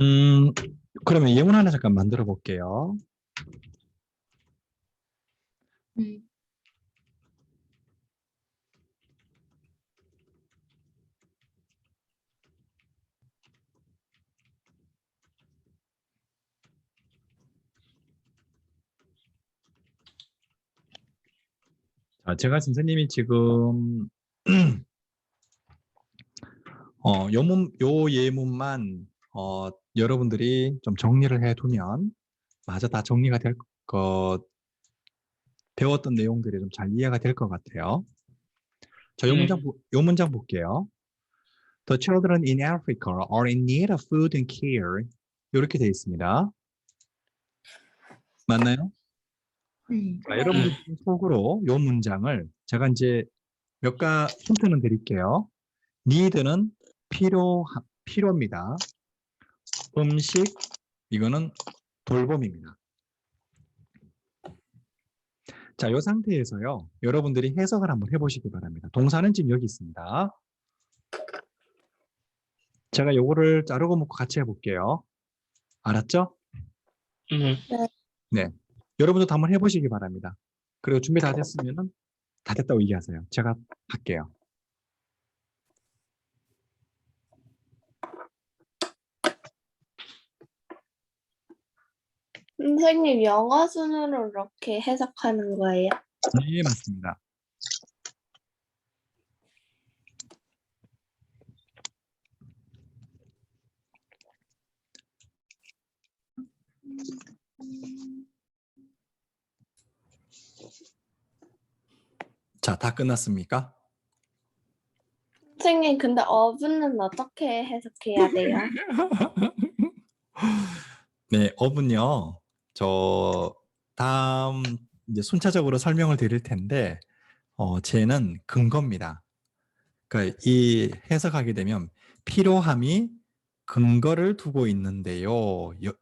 음, 그러면 예문 하나 잠깐 만들어 볼게요. 네. 자, 제가 선생님이 지금 어, 요 문, 요 예문만 어, 여러분들이 좀 정리를 해 두면 마저 다 정리가 될 것, 배웠던 내용들이 좀 잘 이해가 될 것 같아요. 자, 요 네. 문장, 보- 요 문장 볼게요. The children in Africa are in need of food and care. 이렇게 되어 있습니다. 맞나요? 네. 자, 여러분들 속으로 요 문장을 제가 이제 몇가 힌트는 드릴게요. need는 필요 필요입니다. 음식 이거는 돌봄입니다. 자, 이 상태에서요. 여러분들이 해석을 한번 해보시기 바랍니다. 동사는 지금 여기 있습니다. 제가 요거를 자르고 묶고 같이 해볼게요. 알았죠? 네. 여러분도 한번 해보시기 바랍니다. 그리고 준비 다 됐으면은 다 됐다고 얘기하세요. 제가 할게요. 선생님, 영어 순으로 이렇게 해석하는 거예요? 네, 맞습니다. 자, 다 끝났습니까? 선생님, 근데 어분은 어떻게 해석해야 돼요? 네, 업은요. 저 다음 이제 순차적으로 설명을 드릴 텐데 어, 쟤는 근거입니다. 그러니까 이 해석하게 되면 필요함이 근거를 두고 있는데요. 여,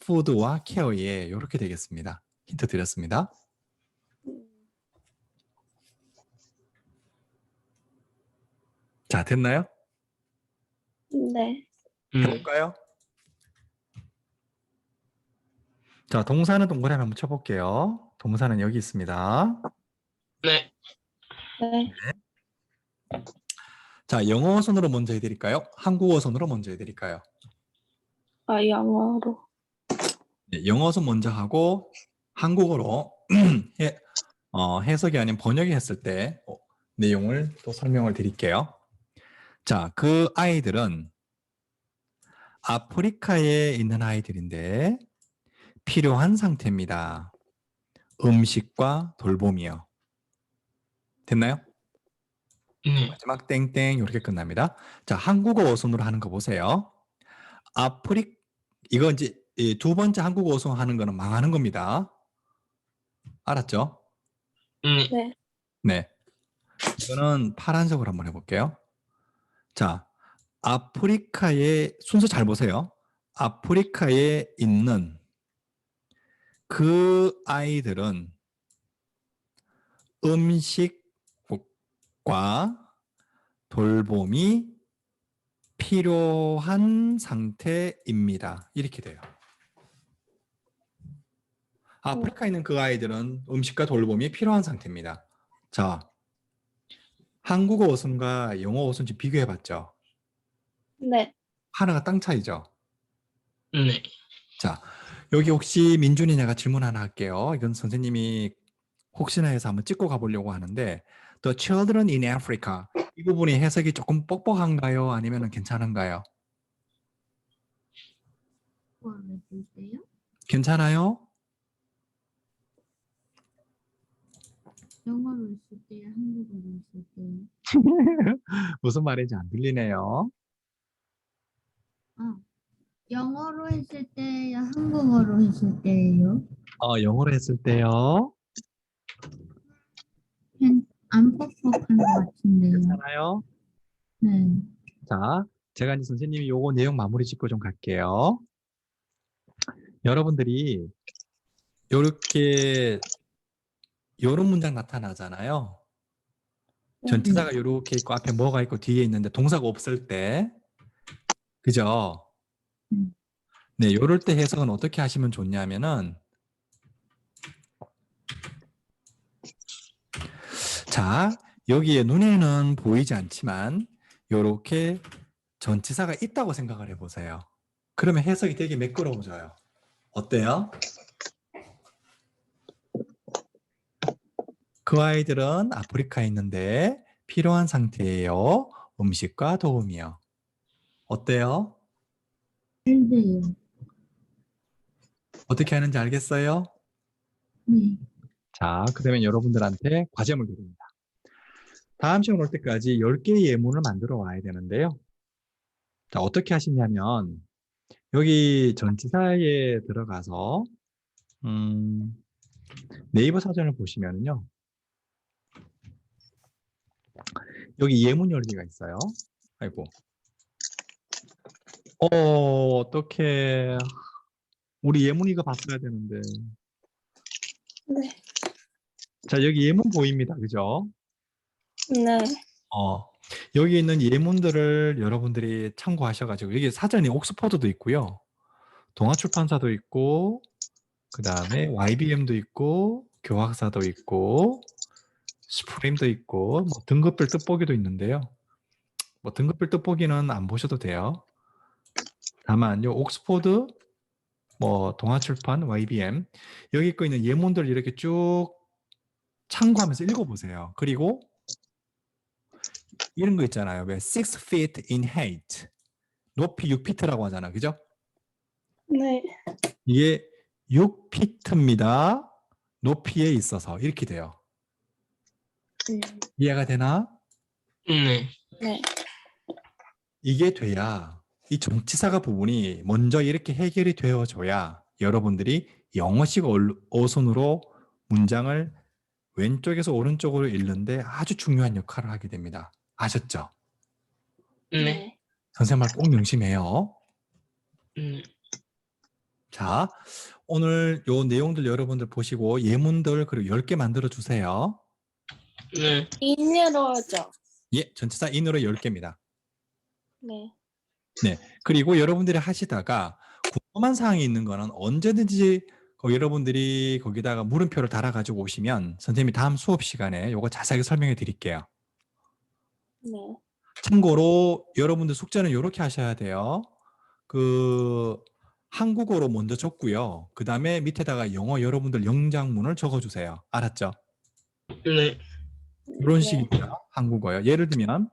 푸드와 케어에 이렇게 되겠습니다. 힌트 드렸습니다. 자, 됐나요? 네. 음. 해볼까요? 자, 동사는 동그라미 한번 쳐볼게요. 동사는 여기 있습니다. 네. 네. 자, 영어 손으로 먼저 해드릴까요? 한국어 손으로 먼저 해드릴까요? 아, 영어로. 네, 영어 손 먼저 하고 한국어로 해, 어, 해석이 아닌 번역이 했을 때 어, 내용을 또 설명을 드릴게요. 자, 그 아이들은 아프리카에 있는 아이들인데 필요한 상태입니다. 음식과 돌봄이요. 됐나요? 네. 마지막 땡땡 이렇게 끝납니다. 자, 한국어 어순으로 하는 거 보세요. 아프리 이거 이제 이두 번째 한국어 어순 하는 거는 망하는 겁니다. 알았죠? 네. 네. 네. 이거는 파란색으로 한번 해볼게요. 자, 아프리카에 순서 잘 보세요. 아프리카에 있는 그 아이들은 음식과 돌봄이 필요한 상태입니다. 이렇게 돼요. 아프리카에 있는 그 아이들은 음식과 돌봄이 필요한 상태입니다. 자, 한국어 어순과 영어 어순 좀 비교해 봤죠? 네. 하나가 땅 차이죠? 네. 자, 여기 혹시 민준이 내가 질문 하나 할게요. 이건 선생님이 혹시나 해서 한번 찍고 가보려고 하는데 The children in Africa 이 부분이 해석이 조금 뻑뻑한가요? 아니면 괜찮은가요? 괜찮아요? 쓸 쓸? 무슨 말인지 안 들리네요. 아, 영어로 했을 때요? 한국어로 했을 때요? 어, 영어로 했을 때요. 괜- 안 뻑뻑한 것 같은데요. 괜찮아요? 네. 자, 제가 이제 선생님이 요거 내용 마무리 짓고 좀 갈게요. 여러분들이 요렇게 요런 문장 나타나잖아요. 전치사가 요렇게 있고 앞에 뭐가 있고 뒤에 있는데 동사가 없을 때 그죠? 음. 네, 요럴 때 해석은 어떻게 하시면 좋냐면은 자, 여기에 눈에는 보이지 않지만 요렇게 전치사가 있다고 생각을 해보세요. 그러면 해석이 되게 매끄러워져요. 어때요? 그 아이들은 아프리카에 있는데 필요한 상태예요. 음식과 도움이요. 어때요? 잘 돼요. 어떻게 하는지 알겠어요? 네. 자, 그러면 여러분들한테 과제물 드립니다. 다음 시간 올 때까지 10개의 예문을 만들어 와야 되는데요. 자, 어떻게 하시냐면, 여기 전치사에 들어가서, 음, 네이버 사전을 보시면요. 여기 예문 열기가 있어요. 아이고. 어, 어떡해. 우리 예문이가 봤어야 되는데. 네. 자, 여기 예문 보입니다. 그죠? 네. 어, 여기 있는 예문들을 여러분들이 참고하셔가지고, 여기 사전이 옥스퍼드도 있고요. 동아출판사도 있고, 그 다음에 YBM도 있고, 교학사도 있고, 스프림도 있고, 뭐 등급별 뜻보기도 있는데요. 뭐 등급별 뜻보기는 안 보셔도 돼요. 다만, 요 옥스퍼드, 뭐 동아출판, YBM, 여기 거 있는 예문들 이렇게 쭉 참고하면서 읽어보세요. 그리고 이런 거 있잖아요. 왜 six feet in height 높이 6피트라고 하잖아, 그죠? 네. 이게 6피트입니다. 높이에 있어서 이렇게 돼요. 음, 이해가 되나? 네. 네. 이게 돼야 이 정치사가 부분이 먼저 이렇게 해결이 되어줘야 여러분들이 영어식 얼- 어순으로 문장을 왼쪽에서 오른쪽으로 읽는데 아주 중요한 역할을 하게 됩니다. 아셨죠? 네. 선생님 말 꼭 명심해요. 네. 자, 오늘 요 내용들 여러분들 보시고 예문들 그리고 10개 만들어 주세요. 네. 인으로죠. 예, 전체사 인으로 10개입니다. 네. 그리고 여러분들이 하시다가 궁금한 사항이 있는 거는 언제든지 거- 여러분들이 거기다가 물음표를 달아 가지고 오시면 선생님이 다음 수업 시간에 요거 자세하게 설명해 드릴게요. 네. 참고로 여러분들 숙제는 이렇게 하셔야 돼요. 그 한국어로 먼저 적고요. 그 다음에 밑에다가 영어 여러분들 영장문을 적어주세요. 알았죠? 네. 이런 네. 식입니다. 한국어요. 예를 들면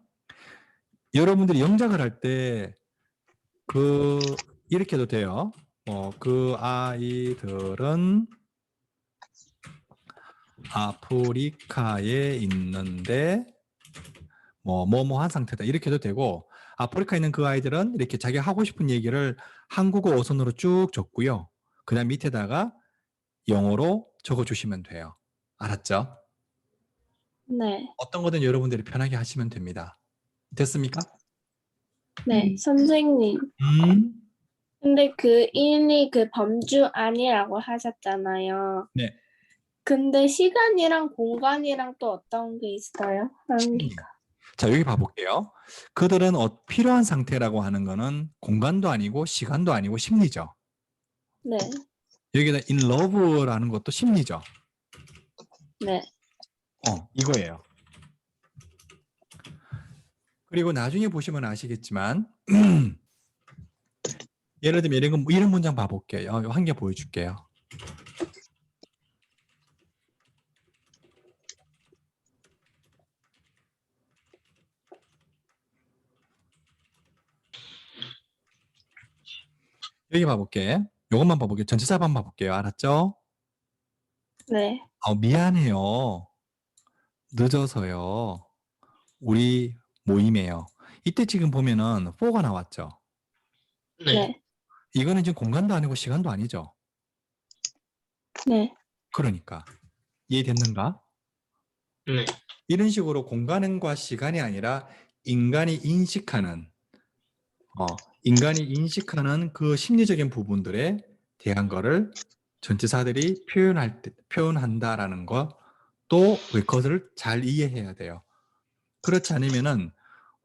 여러분들이 영작을 할 때 그 이렇게 해도 돼요. 어, 그 아이들은 아프리카에 있는데 뭐 뭐뭐 한 상태다 이렇게 해도 되고 아프리카에 있는 그 아이들은 이렇게 자기 하고 싶은 얘기를 한국어 어선으로 쭉 적고요. 그다음 밑에다가 영어로 적어주시면 돼요. 알았죠? 네. 어떤 거든 여러분들이 편하게 하시면 됩니다. 됐습니까? 네. 음. 선생님. 음. 근데 그 인이 그 범주 아니라고 하셨잖아요. 네. 근데 시간이랑 공간이랑 또 어떤 게 있어요? 한계가. 자, 여기 봐볼게요. 그들은 어, 필요한 상태라고 하는 거는 공간도 아니고 시간도 아니고 심리죠. 네. 여기다 in love라는 것도 심리죠. 네. 어, 이거예요. 그리고 나중에 보시면 아시겠지만 예를 들면 이런, 거- 이런 문장 봐볼게요. 한 개 보여줄게요. 여기 봐볼게. 요것만 봐볼게요. 전체사만 봐볼게요. 알았죠? 네. 어, 미안해요. 늦어서요. 우리 모임에요. 이때 지금 보면은 4가 나왔죠. 네. 네. 이거는 지금 공간도 아니고 시간도 아니죠. 네. 그러니까 이해됐는가? 네. 이런 식으로 공간과 시간이 아니라 인간이 인식하는 어, 인간이 인식하는 그 심리적인 부분들에 대한 거를 전체사들이 표현할 때 표현한다라는 것도 그것을 잘 이해해야 돼요. 그렇지 않으면은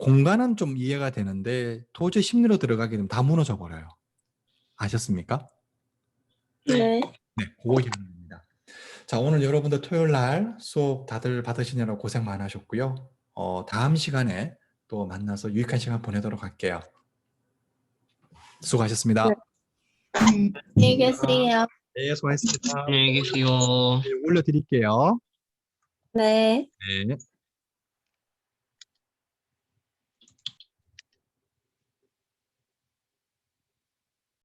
공간은 좀 이해가 되는데 도저히 심리로 들어가게 되면 다 무너져 버려요. 아셨습니까? 네. 네, 그거 기억납니다. 자, 오늘 여러분들 토요일 날 수업 다들 받으시느라 고생 많으셨고요. 어, 다음 시간에 또 만나서 유익한 시간 보내도록 할게요. 수고하셨습니다. 네. 네. 안녕히 계세요. 네, 수고하셨습니다. 안녕히 계세요. 네, 올려드릴게요. 네. 네.